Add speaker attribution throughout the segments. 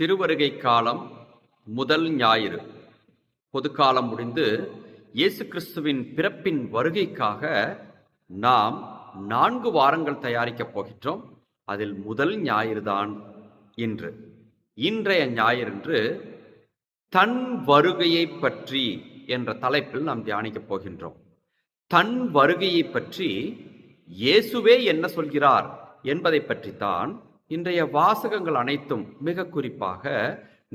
Speaker 1: திருவருகை காலம் முதல் ஞாயிறு. பொதுக்காலம் முடிந்து இயேசு கிறிஸ்துவின் பிறப்பின் வருகைக்காக நாம் நான்கு வாரங்கள் தயாரிக்கப் போகின்றோம். அதில் முதல் ஞாயிறுதான் இன்று. இன்றைய ஞாயிறன்று தன் வருகையை பற்றி என்ற தலைப்பில் நாம் தியானிக்கப் போகின்றோம். தன் வருகையை பற்றி இயேசுவே என்ன சொல்கிறார் என்பதை பற்றித்தான் இன்றைய வாசகங்கள் அனைத்தும் மிக குறிப்பாக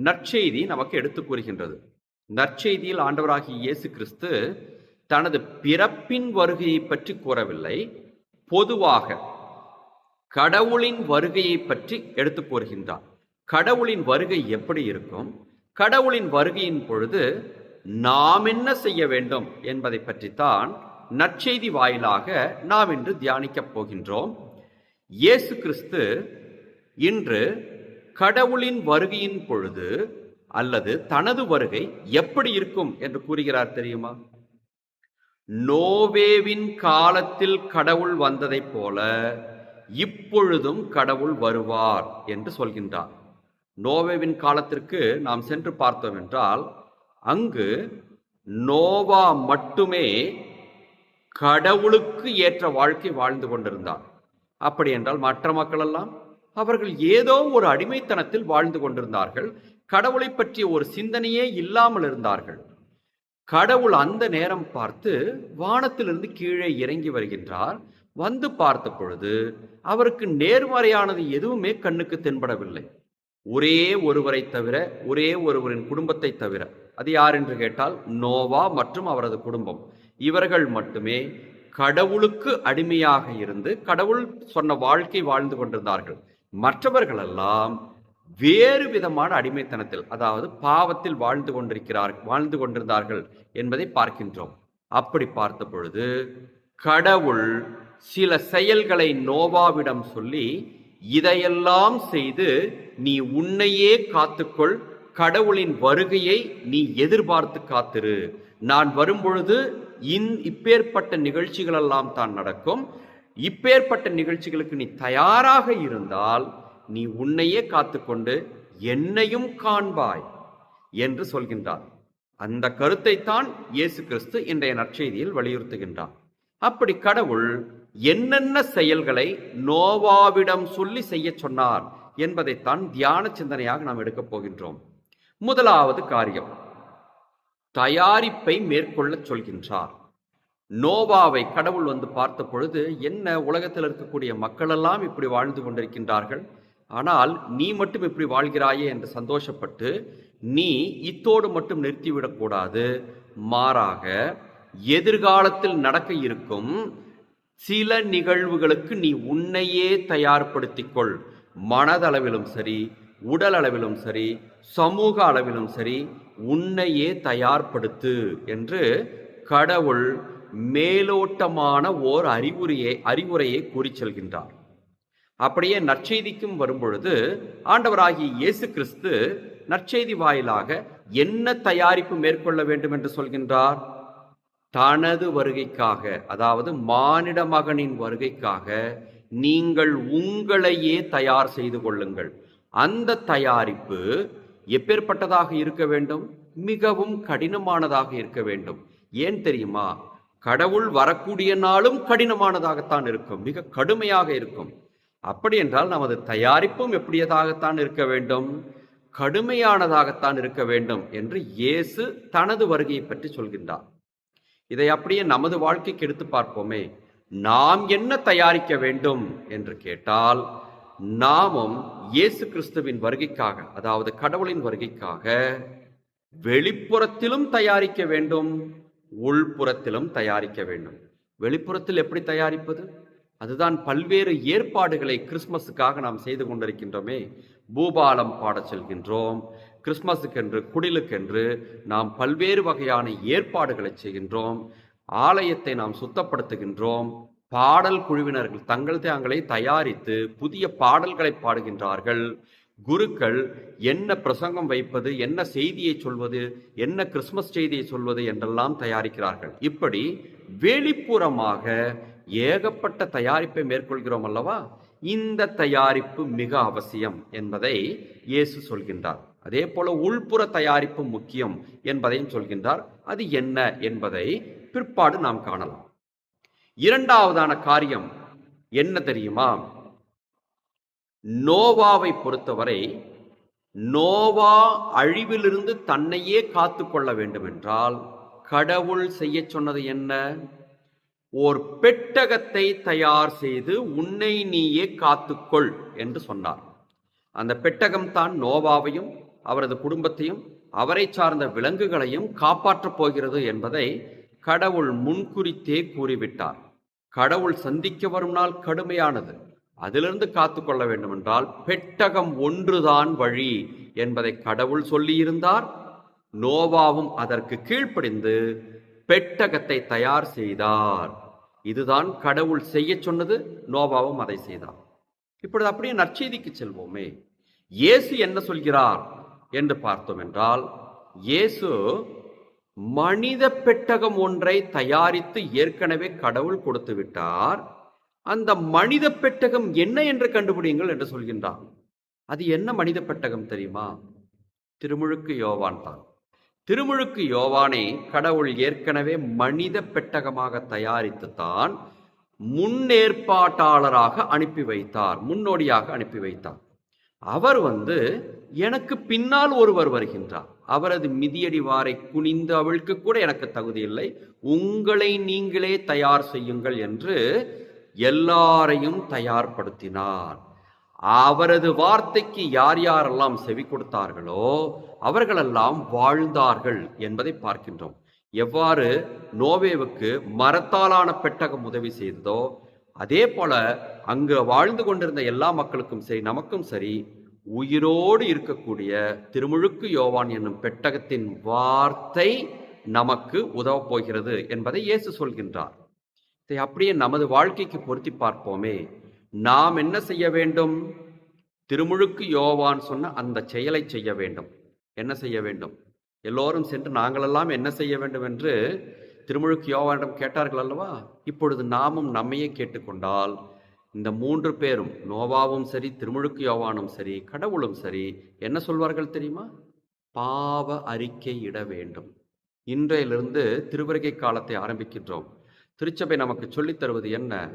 Speaker 1: நற்செய்தி நமக்கு எடுத்துக் கூறுகின்றது. நற்செய்தியில் ஆண்டவராகிய இயேசு கிறிஸ்து தனது பிறப்பின் வருகையை பற்றி கூறவில்லை பொதுவாக கடவுளின் வருகையை பற்றி எடுத்துக் கூறுகின்றார். கடவுளின் வருகை எப்படி இருக்கும்? கடவுளின் வருகையின் பொழுது நாம் என்ன செய்ய வேண்டும் என்பதை பற்றித்தான் நற்செய்தி வாயிலாக நாம் இன்று தியானிக்கப் போகின்றோம். இயேசு கிறிஸ்து இன்று கடவுளின் வருகையின் பொழுது அல்லது தனது வருகை எப்படி இருக்கும் என்று கூறுகிறார் தெரியுமா? நோவேவின் காலத்தில் கடவுள் வந்ததைப் போல இப்பொழுதும் கடவுள் வருவார் என்று சொல்கின்றார். நோவேவின் காலத்திற்கு நாம் சென்று பார்த்தோம் என்றால் அங்கு நோவா மட்டுமே கடவுளுக்கு ஏற்ற வாழ்க்கை வாழ்ந்து கொண்டிருந்தார். அப்படி என்றால் மற்ற மக்களெல்லாம் அவர்கள் ஏதோ ஒரு அடிமைத்தனத்தில் வாழ்ந்து கொண்டிருந்தார்கள். கடவுளை பற்றிய ஒரு சிந்தனையே இல்லாமல் இருந்தார்கள். கடவுள் அந்த நேரம் பார்த்து வானத்திலிருந்து கீழே இறங்கி வருகின்றார். வந்து பார்த்த பொழுது அவருக்கு நேர்மறையானது எதுவுமே கண்ணுக்கு தென்படவில்லை. ஒரே ஒருவரை தவிர ஒரே ஒருவரின் குடும்பத்தை தவிர. அது யார் என்று கேட்டால் நோவா மற்றும் அவரது குடும்பம். இவர்கள் மட்டுமே கடவுளுக்கு அடிமையாக இருந்து கடவுள் சொன்ன வாழ்க்கை வாழ்ந்து கொண்டிருந்தார்கள். மற்றவர்களெல்லாம் வேறு விதமான அடிமைத்தனத்தில் அதாவது பாவத்தில் வாழ்ந்து கொண்டிருக்கிறார் வாழ்ந்து கொண்டிருந்தார்கள் என்பதை பார்க்கின்றோம். அப்படி பார்த்த பொழுது கடவுள் சில செயல்களை நோவாவிடம் சொல்லி இதையெல்லாம் செய்து நீ உன்னையே காத்துக்கொள் கடவுளின் வருகையை நீ எதிர்பார்த்து காத்திரு. நான் வரும்பொழுது இன் இப்பேற்பட்ட நிகழ்ச்சிகளெல்லாம் தான் நடக்கும். இப்பேற்பட்ட நிகழ்ச்சிகளுக்கு நீ தயாராக இருந்தால் நீ உன்னையே காத்துக்கொண்டு என்னையும் காண்பாய் என்று சொல்கின்றார். அந்த கருத்தை தான் இயேசு கிறிஸ்து இன்றைய நற்செய்தியில் வலியுறுத்துகின்றார். அப்படி கடவுள் என்னென்ன செயல்களை நோவாவிடம் சொல்லி செய்ய சொன்னார் என்பதைத்தான் தியான சிந்தனையாக நாம் எடுக்கப் போகின்றோம். முதலாவது காரியம் தயாரிப்பை மேற்கொள்ள சொல்கின்றார். நோவாவை கடவுள் வந்து பார்த்த பொழுது என்ன உலகத்தில் இருக்கக்கூடிய மக்களெல்லாம் இப்படி வாழ்ந்து கொண்டிருக்கின்றார்கள்? ஆனால் நீ மட்டும் இப்படி வாழ்கிறாயே என்று சந்தோஷப்பட்டு நீ இத்தோடு மட்டும் நிறுத்திவிடக்கூடாது மாறாக எதிர்காலத்தில் நடக்க இருக்கும் சில நிகழ்வுகளுக்கு நீ உன்னையே தயார்படுத்திக்கொள் மனதளவிலும் சரி உடல் அளவிலும் சரி சமூக அளவிலும் சரி உன்னையே தயார்படுத்து என்று கடவுள் மேலோட்டமான ஓர் அறிவுரையை அறிவுரையை கூறி செல்கின்றார். அப்படியே நற்செய்திக்கும் வரும்பொழுது ஆண்டவராகிய இயேசு கிறிஸ்து நற்செய்தி வாயிலாக என்ன தயாரிப்பு மேற்கொள்ள வேண்டும் என்று சொல்கின்றார்? தனது வருகைக்காக அதாவது மானிட மகனின் வருகைக்காக நீங்கள் உங்களையே தயார் செய்து கொள்ளுங்கள். அந்த தயாரிப்பு எப்பேற்பட்டதாக இருக்க வேண்டும்? மிகவும் கடினமானதாக இருக்க வேண்டும். ஏன் தெரியுமா? கடவுள் வரக்கூடிய நாளும் கடினமானதாகத்தான் இருக்கும் மிக கடுமையாக இருக்கும். அப்படி என்றால் நமது தயாரிப்பும் எப்படியதாகத்தான் இருக்க வேண்டும்? கடுமையானதாகத்தான் இருக்க வேண்டும் என்று இயேசு தனது வருகையை பற்றி சொல்கின்றார். இதை அப்படியே நமது வாழ்க்கைக்கு எடுத்து பார்ப்போமே. நாம் என்ன தயாரிக்க வேண்டும் என்று கேட்டால் நாமும் இயேசு கிறிஸ்துவின் வருகைக்காக அதாவது கடவுளின் வருகைக்காக வெளிப்புறத்திலும் தயாரிக்க வேண்டும். உள்புறத்திலும் தயாரிக்க வேண்டும். வெளிப்புறத்தில் எப்படி தயாரிப்பது? அதுதான் பல்வேறு ஏற்பாடுகளை கிறிஸ்மஸுக்காக நாம் செய்து கொண்டிருக்கின்றோமே. பூபாலம் பாடச் செல்கின்றோம். கிறிஸ்மஸுக்கென்று குடிலுக்கென்று நாம் பல்வேறு வகையான ஏற்பாடுகளை செய்கின்றோம். ஆலயத்தை நாம் சுத்தப்படுத்துகின்றோம். பாடல் குழுவினர்கள் தங்கள் தாங்களை தயாரித்து புதிய பாடல்களை பாடுகின்றார்கள். குருக்கள் என்ன பிரசங்கம் வைப்பது என்ன செய்தியை சொல்வது என்ன கிறிஸ்மஸ் செய்தியை சொல்வது என்றெல்லாம் தயாரிக்கிறார்கள். இப்படி வெளிப்புறமாக ஏகப்பட்ட தயாரிப்பை மேற்கொள்கிறோம் அல்லவா? இந்த தயாரிப்பு மிக அவசியம் என்பதை இயேசு சொல்கின்றார். அதே போல உள்புற தயாரிப்பு முக்கியம் என்பதையும் சொல்கின்றார். அது என்ன என்பதை பிற்பாடு நாம் காணலாம். இரண்டாவதான காரியம் என்ன தெரியுமா? நோவாவை பொறுத்தவரை நோவா அழிவிலிருந்து தன்னையே காத்து கொள்ள வேண்டும் என்றால் கடவுள் செய்ய சொன்னது என்ன? ஓர் பெட்டகத்தை தயார் செய்து உன்னை நீயே காத்துக்கொள் என்று சொன்னார். அந்த பெட்டகம் தான் நோவாவையும் அவரது குடும்பத்தையும் அவரை சார்ந்த விலங்குகளையும் காப்பாற்றப் போகிறது என்பதை கடவுள் முன்குறித்தே கூறிவிட்டார். கடவுள் சந்திக்க வரும் நாள் கடுமையானது. அதிலிருந்து காத்து கொள்ள வேண்டுமென்றால் பெட்டகம் ஒன்றுதான் வழி என்பதை கடவுள் சொல்லியிருந்தார். நோவாவும் அதற்கு கீழ்ப்படிந்து பெட்டகத்தை தயார் செய்தார். இதுதான் கடவுள் செய்ய சொன்னது நோவாவும் அதை செய்தார். இப்பொழுது அப்படியே நற்செய்திக்கு செல்வோமே. இயேசு என்ன சொல்கிறார் என்று பார்த்தோம் என்றால் இயேசு மனித பெட்டகம் ஒன்றை தயாரித்து ஏற்கனவே கடவுள் கொடுத்து விட்டார். அந்த மனித பெட்டகம் என்ன என்று கண்டுபிடியுங்கள் என்று சொல்கின்றார் அது என்ன மனித பெட்டகம் தெரியுமா? திருமுழுக்கு யோவான் தான். திருமுழுக்கு யோவானை கடவுள் ஏற்கனவே மனித பெட்டகமாக தயாரித்து தான் முன்னேற்பாட்டாளராக அனுப்பி வைத்தார் முன்னோடியாக அனுப்பி வைத்தார். அவர் வந்து எனக்கு பின்னால் ஒருவர் வருகின்றார். அவரது மிதியடி வாரை குனிந்து அவளுக்கு கூட எனக்கு தகுதி இல்லை. உங்களை நீங்களே தயார் செய்யுங்கள் என்று எல்லாரையும் தயார்படுத்தினார் அவரது வார்த்தைக்கு யார் யாரெல்லாம் செவி கொடுத்தார்களோ அவர்களெல்லாம் வாழ்ந்தார்கள் என்பதை பார்க்கின்றோம். எவ்வாறு? நோவேவுக்கு மரத்தாலான பெட்டகம் உதவி செய்ததோ அதே போல அங்கு வாழ்ந்து கொண்டிருந்த எல்லா மக்களுக்கும் சரி நமக்கும் சரி உயிரோடு இருக்கக்கூடிய திருமுழுக்கு யோவான் என்னும் பெட்டகத்தின் வார்த்தை நமக்கு உதவப் போகிறது என்பதை இயேசு சொல்கின்றார். அப்படியே நமது வாழ்க்கைக்கு பொருத்தி பார்ப்போமே. நாம் என்ன செய்ய வேண்டும்? திருமுழுக்கு யோவான் சொன்ன அந்த செயலை செய்ய வேண்டும். என்ன செய்ய வேண்டும்? எல்லோரும் சென்று நாங்களெல்லாம் என்ன செய்ய வேண்டும் என்று திருமுழுக்கு யோவானிடம் கேட்டார்கள் அல்லவா? இப்பொழுது நாமும் நம்மையே கேட்டுக்கொண்டால் இந்த மூன்று பேரும் நோவாவும் சரி திருமுழுக்கு யோவானும் சரி கடவுளும் சரி என்ன சொல்வார்கள் தெரியுமா? பாவ அறிக்கை இட வேண்டும். இன்றையிலிருந்து திருவருகை காலத்தை ஆரம்பிக்கின்றோம். திருச்சபை நமக்கு சொல்லித் தருவது என்ன?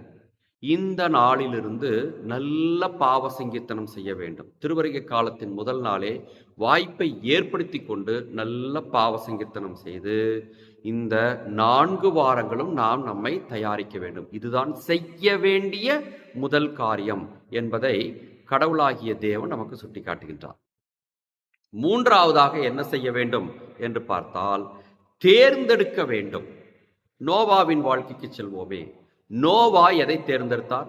Speaker 1: இந்த நாளிலிருந்து நல்ல பாவ சங்கீர்த்தனம் செய்ய வேண்டும். திருவருகை காலத்தின் முதல் நாளே வாய்ப்பை ஏற்படுத்தி கொண்டு நல்ல பாவ சங்கீர்த்தனம் செய்து இந்த நான்கு வாரங்களும் நாம் நம்மை தயாரிக்க வேண்டும். இதுதான் செய்ய வேண்டிய முதல் காரியம் என்பதை கடவுளாகிய தேவன் நமக்கு சுட்டிக்காட்டுகின்றார். மூன்றாவதாக என்ன செய்ய வேண்டும் என்று பார்த்தால் தேர்ந்தெடுக்க வேண்டும். நோவாவின் வாழ்க்கைக்கு செல்வோமே நோவா எதை தேர்ந்தெடுத்தார்?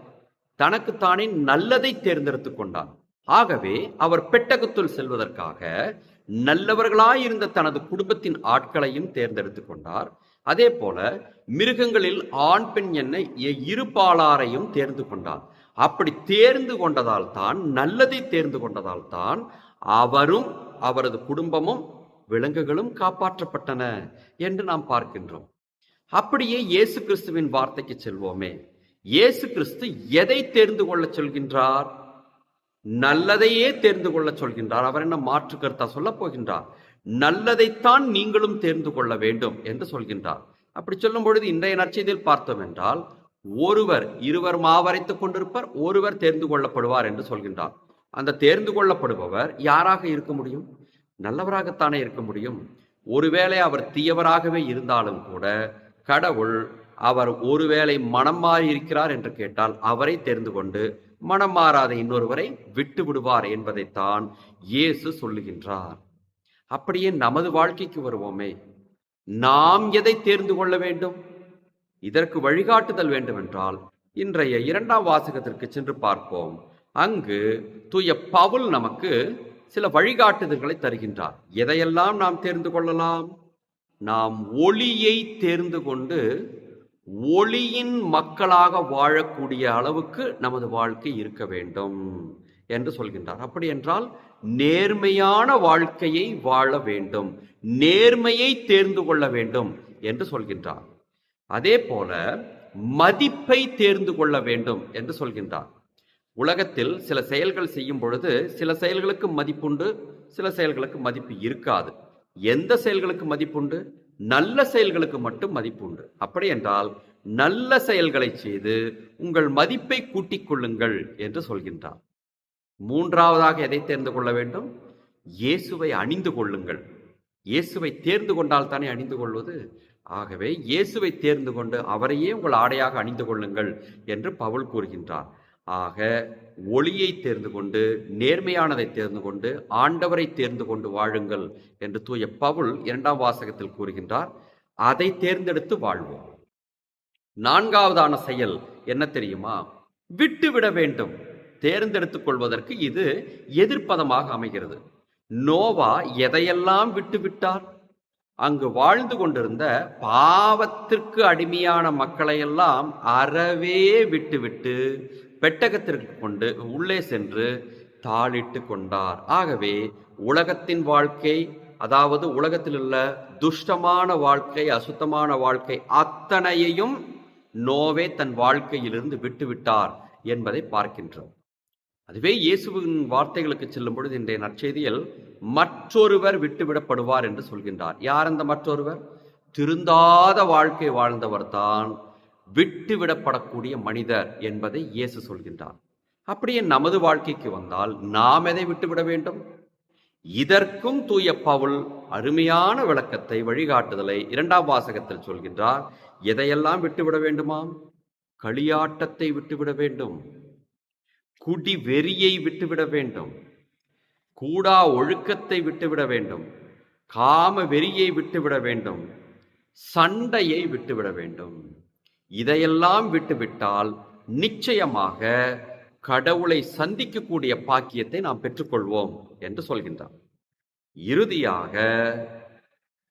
Speaker 1: தனக்குத்தானே நல்லதை தேர்ந்தெடுத்து கொண்டார். ஆகவே அவர் பெட்டகத்துள் செல்வதற்காக நல்லவர்களாயிருந்த தனது குடும்பத்தின் ஆட்களையும் தேர்ந்தெடுத்து கொண்டார். அதே போல மிருகங்களில் ஆண் பெண் என இ- இரு பாலாரையும் தேர்ந்து கொண்டார். அப்படி தேர்ந்து கொண்டதால் தான் நல்லதை தேர்ந்து கொண்டதால் தான் அவரும் அவரது குடும்பமும் விலங்குகளும் காப்பாற்றப்பட்டன என்று நாம் பார்க்கின்றோம். அப்படியே இயேசு கிறிஸ்துவின் வார்த்தைக்கு செல்வோமே. இயேசு கிறிஸ்து எதை தேர்ந்து கொள்ளச் சொல்கின்றார்? நல்லதையே தேர்ந்து கொள்ளச் சொல்கின்றார். அவர் என்ன மாற்று கருத்தா சொல்ல போகின்றார்? நல்லதைத்தான் நீங்களும் தேர்ந்து கொள்ள வேண்டும் என்று சொல்கின்றார். அப்படி சொல்லும் பொழுது இன்றைய நற்செய்தியில் பார்த்தோம் என்றால் ஒருவர் இருவர் மாவரைத்துக் கொண்டிருப்பர் ஒருவர் தேர்ந்து கொள்ளப்படுவார் என்று சொல்கின்றார். அந்த தேர்ந்து கொள்ளப்படுபவர் யாராக இருக்க முடியும்? நல்லவராகத்தானே இருக்க முடியும். ஒருவேளை அவர் தீயவராகவே இருந்தாலும் கூட கடவுள் அவர் ஒருவேளை மனம் மாறி இருக்கிறார் என்று கேட்டால் அவரை தெரிந்து கொண்டு மனம் மாறாத இன்னொருவரை விட்டு விடுவார் என்பதைத்தான் இயேசு சொல்லுகின்றார். அப்படியே நமது வாழ்க்கைக்கு வருவோமே. நாம் எதை தேர்ந்து கொள்ள வேண்டும்? இதற்கு வழிகாட்டுதல் வேண்டுமென்றால் இன்றைய இரண்டாம் வாசகத்திற்கு சென்று பார்ப்போம். அங்கு தூய பவுல் நமக்கு சில வழிகாட்டுதல்களை தருகின்றார். எதையெல்லாம் நாம் தேர்ந்து கொள்ளலாம்? நாம் ஒளியை தேர்ந்து கொண்டு ஒளியின் மக்களாக வாழக்கூடிய அளவுக்கு நமது வாழ்க்கை இருக்க வேண்டும் என்று சொல்கின்றார். அப்படி என்றால் நேர்மையான வாழ்க்கையை வாழ வேண்டும் நேர்மையை தேர்ந்து கொள்ள வேண்டும் என்று சொல்கின்றார். அதே போல மதிப்பை தேர்ந்து கொள்ள வேண்டும் என்று சொல்கின்றார். உலகத்தில் சில செயல்கள் செய்யும் பொழுது சில செயல்களுக்கு மதிப்புண்டு சில செயல்களுக்கு மதிப்பு இருக்காது. எந்த செயல்களுக்கு மதிப்புண்டு? நல்ல செயல்களுக்கு மட்டும் மதிப்புண்டு. அப்படி என்றால் நல்ல செயல்களை செய்து உங்கள் மதிப்பை கூட்டிக் கொள்ளுங்கள் என்று சொல்கின்றார் மூன்றாவதாக எதை தேர்ந்து கொள்ள வேண்டும்? இயேசுவை அணிந்து கொள்ளுங்கள். இயேசுவை தேர்ந்து கொண்டால் தானே அணிந்து கொள்வது? ஆகவே இயேசுவை தேர்ந்து கொண்டு அவரையே உங்கள் ஆடையாக அணிந்து கொள்ளுங்கள் என்று பவுல் கூறுகின்றார் ஆக ஒளியை தேர்ந்து கொண்டு நேர்மையானதை தேர்ந்து கொண்டு ஆண்டவரை தேர்ந்து கொண்டு வாழுங்கள் என்று தூய பவுல் இரண்டாம் வாசகத்தில் கூறுகின்றார். அதை தேர்ந்தெடுத்து வாழ்வோம். நான்காவதான செயல் என்ன தெரியுமா? விட்டுவிட வேண்டும். தேர்ந்தெடுத்துக் கொள்வதற்கு இது எதிர்ப்பதமாக அமைகிறது. நோவா எதையெல்லாம் விட்டுவிட்டார்? அங்கு வாழ்ந்து கொண்டிருந்த பாவத்திற்கு அடிமையான மக்களையெல்லாம் அறவே விட்டுவிட்டு பெட்டகத்திற்கு கொண்டு உள்ளே சென்று தாளிட்டு கொண்டார். ஆகவே உலகத்தின் வாழ்க்கை அதாவது உலகத்தில் உள்ள துஷ்டமான வாழ்க்கை அசுத்தமான வாழ்க்கை அத்தனையையும் நோவே தன் வாழ்க்கையிலிருந்து விட்டுவிட்டார் என்பதை பார்க்கின்றோம். அதுவே இயேசுவின் வார்த்தைகளுக்கு செல்லும் பொழுது இன்றைய நற்செய்தியில் மற்றொருவர் விட்டுவிடப்படுவார் என்று சொல்கின்றார். யார் அந்த மற்றொருவர்? திருந்தாத வாழ்க்கை வாழ்ந்தவர் தான் விட்டுவிடப்படக்கூடிய மனிதர் என்பதை இயேசு சொல்கின்றார். அப்படியே நமது வாழ்க்கைக்கு வந்தால் நாம் எதை விட்டுவிட வேண்டும்? இதற்கும் தூய பவுல் அருமையான விளக்கத்தை வழிகாட்டுதலை இரண்டாம் வாசகத்தில் சொல்கின்றார். எதையெல்லாம் விட்டுவிட வேண்டுமாம்? களியாட்டத்தை விட்டுவிட வேண்டும். குடி வெறியை விட்டுவிட வேண்டும். கூடா ஒழுக்கத்தை விட்டுவிட வேண்டும். காம வெறியை விட்டுவிட வேண்டும். சண்டையை விட்டுவிட வேண்டும். இதையெல்லாம் விட்டுவிட்டால் நிச்சயமாக கடவுளை சந்திக்கக்கூடிய பாக்கியத்தை நாம் பெற்றுக்கொள்வோம் என்று சொல்கின்றார். இறுதியாக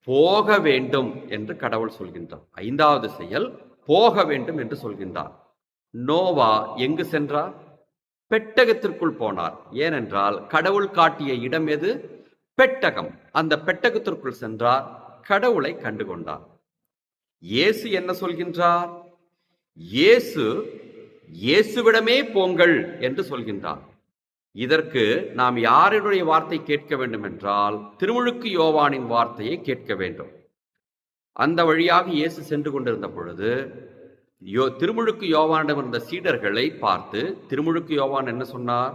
Speaker 1: போக வேண்டும் என்று கடவுள் சொல்கின்றார். ஐந்தாவது செயல் போக வேண்டும் என்று சொல்கின்றார். நோவா எங்கு சென்றார்? பெட்டகத்திற்குள் போனார். ஏனென்றால் கடவுள் காட்டிய இடம் எது? பெட்டகம். அந்த பெட்டகத்திற்குள் சென்றார். கடவுளை கண்டுகொண்டார். இயேசு என்ன சொல்கின்றார்? இயேசு இயேசுவிடமே போங்கள் என்று சொல்கின்றார். இதற்கு நாம் யாருடைய வார்த்தை கேட்க வேண்டும் என்றால் திருமுழுக்கு யோவானின் வார்த்தையை கேட்க வேண்டும். அந்த வழியாக இயேசு சென்று கொண்டிருந்த பொழுது யோ திருமுழுக்கு யோவானிடம் இருந்த சீடர்களை பார்த்து திருமுழுக்கு யோவான் என்ன சொன்னார்?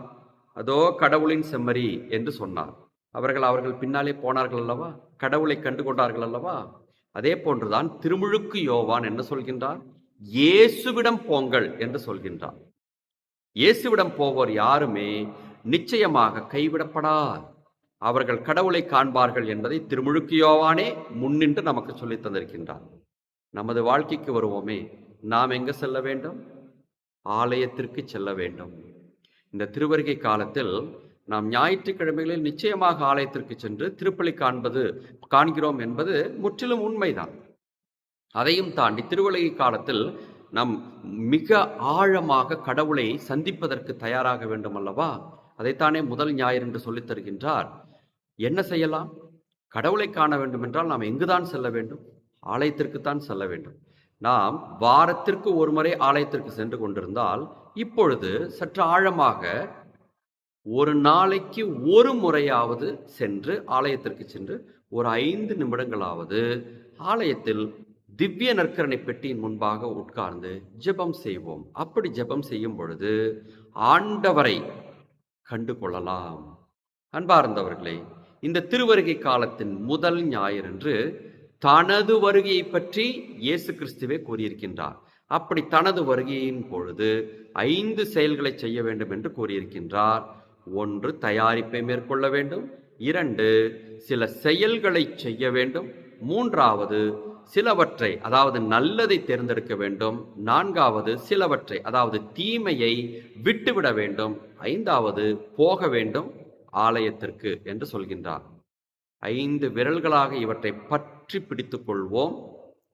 Speaker 1: அதோ கடவுளின் செம்மறி என்று சொன்னார். அவர்கள் அவர்கள் பின்னாலே போனார்கள் அல்லவா? கடவுளை கண்டு கொண்டார்கள் அல்லவா? அதே போன்றுதான் திருமுழுக்கு யோவான் என்ன சொல்கின்றார்? இயேசுவிடம் போங்கள் என்று சொல்கின்றார். இயேசுவிடம் போவோர் யாருமே நிச்சயமாக கைவிடப்படார். அவர்கள் கடவுளை காண்பார்கள் என்பதை திருமுழுக்கு யோவானே முன்னின்று நமக்கு சொல்லித் தந்திருக்கின்றார். நமது வாழ்க்கைக்கு வருவோமே நாம் எங்க செல்ல வேண்டும்? ஆலயத்திற்கு செல்ல வேண்டும். இந்த திருவருகை காலத்தில் நாம் ஞாயிற்றுக்கிழமைகளில் நிச்சயமாக ஆலயத்திற்கு சென்று திருப்பலி காண்பது காண்கிறோம் என்பது முற்றிலும் உண்மைதான். அதையும் தாண்டி திருவருகை காலத்தில் நாம் மிக ஆழமாக கடவுளை சந்திப்பதற்கு தயாராக வேண்டும் அல்லவா அதைத்தானே முதல் ஞாயிறு என்று சொல்லித் தருகின்றார். என்ன செய்யலாம்? கடவுளை காண வேண்டும் என்றால் நாம் எங்குதான் செல்ல வேண்டும்? ஆலயத்திற்குத்தான் செல்ல வேண்டும். நாம் வாரத்திற்கு ஒரு முறை ஆலயத்திற்கு சென்று கொண்டிருந்தால் இப்பொழுது சற்று ஆழமாக ஒரு நாளைக்கு ஒரு முறையாவது சென்று ஆலயத்திற்கு சென்று ஒரு ஐந்து நிமிடங்களாவது ஆலயத்தில் திவ்ய நற்கரணை பெட்டியின் முன்பாக உட்கார்ந்து ஜெபம் செய்வோம். அப்படி ஜெபம் செய்யும் பொழுது ஆண்டவரை கண்டு கொள்ளலாம் அன்பார்ந்தவர்களே இந்த திருவருகை காலத்தின் முதல் ஞாயிறன்று தனது வருகையை பற்றி இயேசு கிறிஸ்துவே கூறியிருக்கின்றார். அப்படி தனது வருகையின் பொழுது ஐந்து செயல்களை செய்ய வேண்டும் என்று கூறியிருக்கின்றார். ஒன்று தயாரிப்பை மேற்கொள்ள வேண்டும் இரண்டு சில செயல்களை செய்ய வேண்டும் மூன்றாவது சிலவற்றை அதாவது நல்லதை தேர்ந்தெடுக்க வேண்டும் நான்காவது சிலவற்றை அதாவது தீமையை விட்டுவிட வேண்டும் ஐந்தாவது போக வேண்டும் ஆலயத்திற்கு என்று சொல்கின்றார். ஐந்து விரல்களாக இவற்றை பற்றி பிடித்துக் கொள்வோம்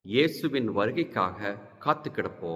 Speaker 1: இயேசுவின் வருகைக்காக காத்து கிடப்போம்.